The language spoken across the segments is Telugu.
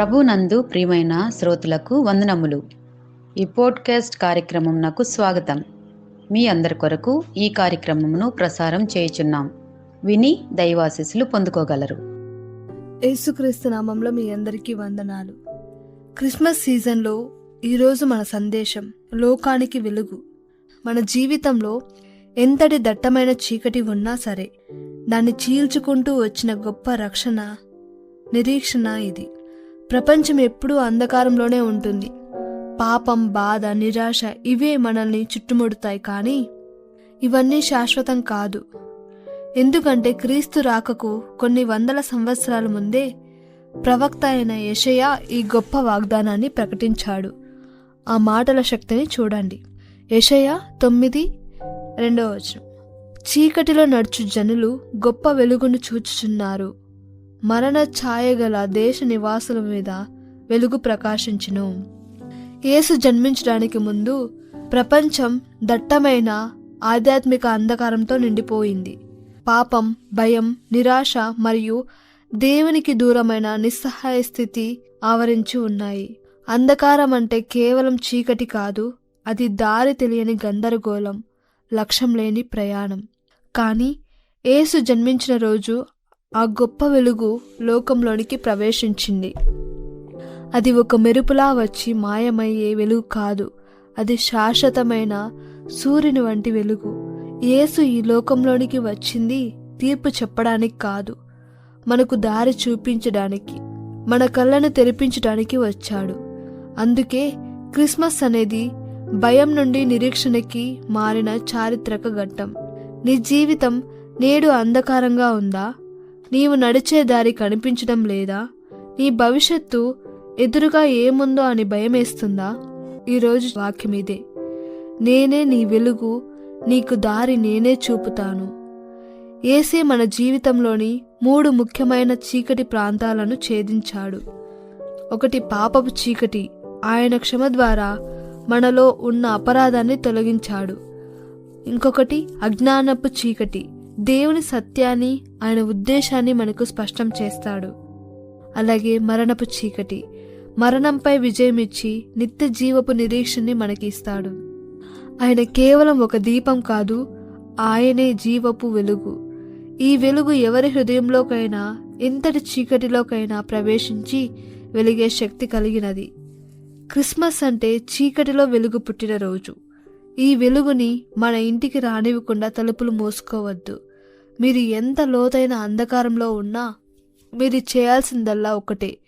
ప్రభునందు ప్రియమైన శ్రోతలకు వందనములు. ఈ పోడ్కాస్ట్ కార్యక్రమం నాకు స్వాగతం. మీ అందరి కొరకు ఈ కార్యక్రమమును ప్రసారం చేయుచున్నాం. విని దైవాశీస్సులు పొందుకోగలరు. యేసుక్రీస్తు నామంలో మీ అందరికీ వందనాలు. క్రిస్మస్ సీజన్లో ఈరోజు మన సందేశం లోకానికి వెలుగు. మన జీవితంలో ఎంతటి దట్టమైన చీకటి ఉన్నా సరే దాన్ని చీల్చుకుంటూ వచ్చిన గొప్ప రక్షణ నిరీక్షణ ఇది. ప్రపంచం ఎప్పుడూ అంధకారంలోనే ఉంటుంది. పాపం బాధ నిరాశ ఇవే మనల్ని చుట్టుముడుతాయి కానీ ఇవన్నీ శాశ్వతం కాదు. ఎందుకంటే క్రీస్తు రాకకు కొన్ని వందల సంవత్సరాల ముందే ప్రవక్త అయిన యషయ ఈ గొప్ప వాగ్దానాన్ని ప్రకటించాడు. ఆ మాటల శక్తిని చూడండి. యషయ తొమ్మిది రెండవ వచనం. చీకటిలో నడుచు జనులు గొప్ప వెలుగును చూచుచున్నారు. మరణ ఛాయగల దేశ నివాసుల మీద వెలుగు ప్రకాశించును. యేసు జన్మించడానికి ముందు ప్రపంచం దట్టమైన ఆధ్యాత్మిక అంధకారంతో నిండిపోయింది. పాపం భయం నిరాశ మరియు దేవునికి దూరమైన నిస్సహాయ స్థితి ఆవరించి ఉన్నాయి. అంధకారం అంటే కేవలం చీకటి కాదు అది దారి తెలియని గందరగోళం లక్ష్యం లేని ప్రయాణం. కానీ ఏసు జన్మించిన రోజు ఆ గొప్ప వెలుగు లోకంలోనికి ప్రవేశించింది. అది ఒక మెరుపులా వచ్చి మాయమయ్యే వెలుగు కాదు. అది శాశ్వతమైన సూర్యుని వంటి వెలుగు. యేసు ఈ లోకంలోనికి వచ్చింది తీర్పు చెప్పడానికి కాదు. మనకు దారి చూపించడానికి మన కళ్ళను తెరిపించడానికి వచ్చాడు. అందుకే క్రిస్మస్ అనేది భయం నుండి నిరీక్షణకి మారిన చారిత్రక ఘట్టం. నీ జీవితం నేడు అంధకారంగా ఉందా? నీవు నడిచే దారి కనిపించడం లేదా? నీ భవిష్యత్తు ఎదురుగా ఏముందో అని భయమేస్తుందా? ఈరోజు వాక్యం ఇదే. నేనే నీ వెలుగు నీకు దారి నేనే చూపుతాను. ఏసే మన జీవితంలోని మూడు ముఖ్యమైన చీకటి ప్రాంతాలను ఛేదించాడు. ఒకటి పాపపు చీకటి. ఆయన క్షమ ద్వారా మనలో ఉన్న అపరాధాన్ని తొలగించాడు. ఇంకొకటి అజ్ఞానపు చీకటి. దేవుని సత్యాన్ని ఆయన ఉద్దేశాన్ని మనకు స్పష్టం చేస్తాడు. అలాగే మరణపు చీకటి మరణంపై విజయమిచ్చి నిత్య జీవపు నిరీక్షణని మనకి ఇస్తాడు ఆయన కేవలం ఒక దీపం కాదు ఆయనే జీవపు వెలుగు. ఈ వెలుగు ఎవరి హృదయంలోకైనా ఎంతటి చీకటిలోకైనా ప్రవేశించి వెలిగే శక్తి కలిగినది. క్రిస్మస్ అంటే చీకటిలో వెలుగు పుట్టిన రోజు. ఈ వెలుగుని మన ఇంటికి రానివ్వకుండా తలుపులు మోసుకోవద్దు. మీరు ఎంత లోతైన అంధకారంలో ఉన్నా మీరు చేయాల్సిందల్లా ఒకటే.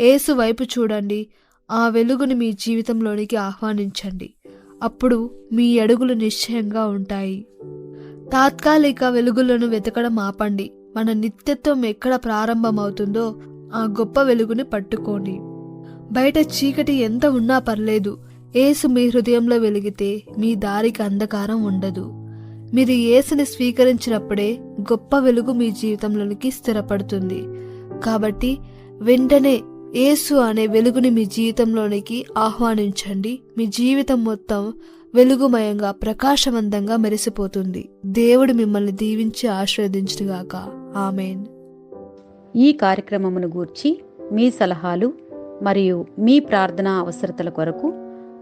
ఏసు వైపు చూడండి ఆ వెలుగుని మీ జీవితంలోనికి ఆహ్వానించండి. అప్పుడు మీ అడుగులు నిశ్చయంగా ఉంటాయి. తాత్కాలిక వెలుగులను వెతకడం ఆపండి. మన నిత్యత్వం ఎక్కడ ప్రారంభమవుతుందో ఆ గొప్ప వెలుగుని పట్టుకోండి. బయట చీకటి ఎంత ఉన్నా పర్లేదు ఏసు మీ హృదయంలో వెలిగితే మీ దారికి అంధకారం ఉండదు. మీరు యేసుని స్వీకరించినప్పుడే గొప్ప వెలుగు మీ జీవితంలోనికి స్థిరపడుతుంది. కాబట్టి వెంటనే యేసు అనే వెలుగుని మీ జీవితంలోనికి ఆహ్వానించండి. మీ జీవితం మొత్తం వెలుగుమయంగా ప్రకాశవంతంగా మెరిసిపోతుంది. దేవుడు మిమ్మల్ని దీవించి ఆశీర్వదించుగాక ఆమెన్. ఈ కార్యక్రమమును గూర్చి మీ సలహాలు మరియు మీ ప్రార్థనా అవసరతల కొరకు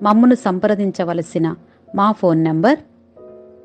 మమ్మను సంప్రదించవలసిన మా ఫోన్ నంబర్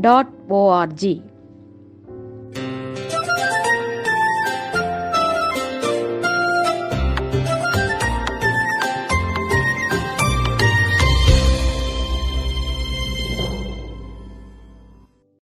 dot ORG